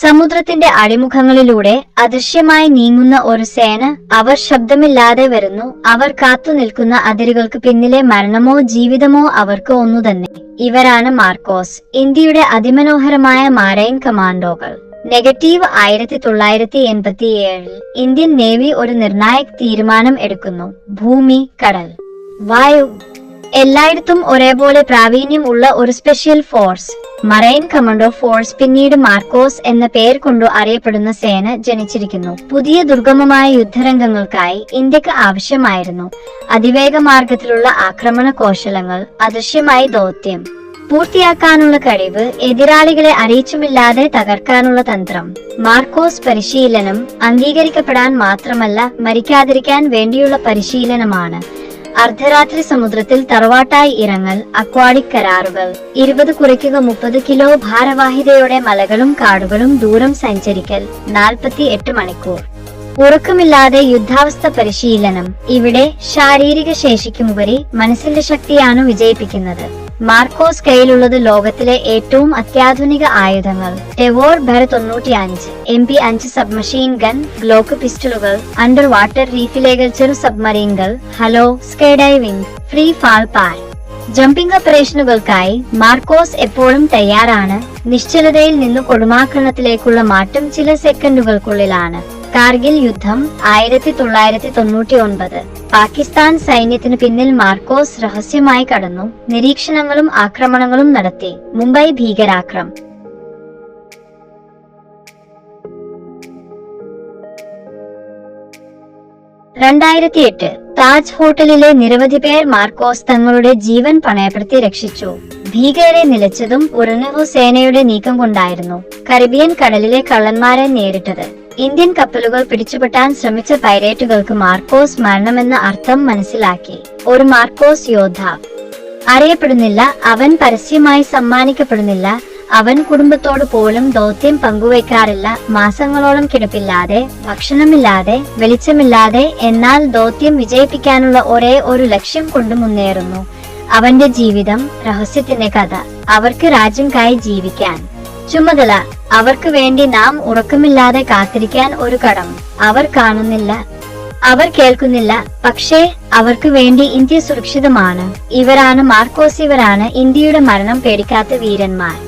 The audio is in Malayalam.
സമുദ്രത്തിന്റെ അടിമുഖങ്ങളിലൂടെ അദൃശ്യമായി നീങ്ങുന്ന ഒരു സേന അവർ ശബ്ദമില്ലാതെ വരുന്നു. അവർ കാത്തു നിൽക്കുന്ന അതിരുകൾക്ക് പിന്നിലെ മരണമോ ജീവിതമോ അവർക്ക് ഒന്നു തന്നെ. ഇവരാണ് മാർക്കോസ് ഇന്ത്യയുടെ അതിമനോഹരമായ മാരൈൻ കമാൻഡോകൾ. നെഗറ്റീവ് ആയിരത്തി തൊള്ളായിരത്തി എൺപത്തിയേഴിൽ ഇന്ത്യൻ നേവി ഒരു നിർണായക തീരുമാനം എടുക്കുന്നു. ഭൂമി കടൽ. വായു. എല്ലായിടത്തും ഒരേപോലെ പ്രാവീണ്യം ഉള്ള ഒരു special force marine commando force പിന്നീട് മാർക്കോസ് എന്ന പേര് കൊണ്ടു അറിയപ്പെടുന്ന സേന ജനിച്ചിരിക്കുന്നു. പുതിയ ദുർഗമമായ യുദ്ധരംഗങ്ങൾക്കായി ഇന്ത്യയ്ക്ക് ആവശ്യമായിരുന്നു. അതിവേഗ മാർഗത്തിലുള്ള ആക്രമണ കോശലങ്ങൾ അദൃശ്യമായി ദൗത്യം പൂർത്തിയാക്കാനുള്ള കഴിവ് എതിരാളികളെ അറിയിച്ചുമില്ലാതെ തകർക്കാനുള്ള തന്ത്രം മാർക്കോസ് പരിശീലനം അംഗീകരിക്കപ്പെടാൻ മാത്രമല്ല മരിക്കാതിരിക്കാൻ വേണ്ടിയുള്ള പരിശീലനമാണ്. അർദ്ധരാത്രി സമുദ്രത്തിൽ തറവാട്ടായി ഇറങ്ങൽ അക്വാഡിക് കരാറുകൾ. ഇരുപത് കുറയ്ക്കുക മുപ്പത് കിലോ ഭാരവാഹിതയോടെ മലകളും കാടുകളും ദൂരം സഞ്ചരിക്കൽ നാൽപ്പത്തി എട്ട് മണിക്കൂർ. ഉറക്കമില്ലാതെ യുദ്ധാവസ്ഥ പരിശീലനം. ഇവിടെ ശാരീരിക ശേഷിക്കുമുപരി മനസ്സിന്റെ ശക്തിയാണ് വിജയിപ്പിക്കുന്നത്. മാർക്കോസ് കയ്യിലുള്ളത് ലോകത്തിലെ ഏറ്റവും അത്യാധുനിക ആയുധങ്ങൾ. ടെവോർ ഭര തൊണ്ണൂറ്റി അഞ്ച് എം പി അഞ്ച് സബ്മഷീൻ ഗൺ ഗ്ലോക്ക് പിസ്റ്റളുകൾ അണ്ടർ വാട്ടർ റീഫിലേകൾ ചെറു സബ്മറീനുകൾ HALO sky diving free fall para jumping ഓപ്പറേഷനുകൾക്കായി MARCOS എപ്പോഴും തയ്യാറാണ്. നിശ്ചലതയിൽ നിന്ന് കൊടുമാക്രണത്തിലേക്കുള്ള മാറ്റം ചില സെക്കൻഡുകൾക്കുള്ളിലാണ്. കാർഗിൽ യുദ്ധം ആയിരത്തി തൊള്ളായിരത്തി തൊണ്ണൂറ്റി ഒൻപത് പാകിസ്ഥാൻ സൈന്യത്തിന് പിന്നിൽ മാർക്കോസ് രഹസ്യമായി കടന്നു. നിരീക്ഷണങ്ങളും ആക്രമണങ്ങളും നടത്തി. മുംബൈ ഭീകരാക്രം. രണ്ടായിരത്തി എട്ട് താജ് ഹോട്ടലിലെ നിരവധി പേർ മാർക്കോസ് തങ്ങളുടെ ജീവൻ പണയപ്പെടുത്തി രക്ഷിച്ചു. ഭീകരരെ നിലച്ചതും ഉറനവു സേനയുടെ നീക്കം കൊണ്ടായിരുന്നു കറിബിയൻ കടലിലെ കള്ളന്മാരെ നേരിട്ടത്. ഇന്ത്യൻ കപ്പലുകൾ പിടിച്ചുപെട്ടാൻ ശ്രമിച്ച പൈരേറ്റുകൾക്ക് മാർക്കോസ് മരണമെന്ന അർത്ഥം മനസ്സിലാക്കി. ഒരു മാർക്കോസ് യോദ്ധാവ് അറിയപ്പെടുന്നില്ല അവൻ പരസ്യമായി സമ്മാനിക്കപ്പെടുന്നില്ല അവൻ കുടുംബത്തോട് പോലും ദൗത്യം പങ്കുവയ്ക്കാറില്ല മാസങ്ങളോളം കിടപ്പില്ലാതെ ഭക്ഷണമില്ലാതെ വെളിച്ചമില്ലാതെ എന്നാൽ ദൗത്യം വിജയിപ്പിക്കാനുള്ള ഒരേ ഒരു ലക്ഷ്യം കൊണ്ട് മുന്നേറുന്നു. അവന്റെ ജീവിതം രഹസ്യത്തിന്റെ കഥ. അവർക്ക് രാജ്യംകായി ജീവിക്കാൻ. ചുമതല. അവർക്ക് വേണ്ടി നാം ഉറക്കമില്ലാതെ കാത്തിരിക്കാൻ ഒരു കടം. അവർ കാണുന്നില്ല. അവർ കേൾക്കുന്നില്ല. പക്ഷേ അവർക്ക് വേണ്ടി ഇന്ത്യ സുരക്ഷിതമാണ്. ഇവരാണ് മാർക്കോസ് ഇവരാണ് ഇന്ത്യയുടെ മരണം പേടിക്കാത്ത വീരന്മാർ.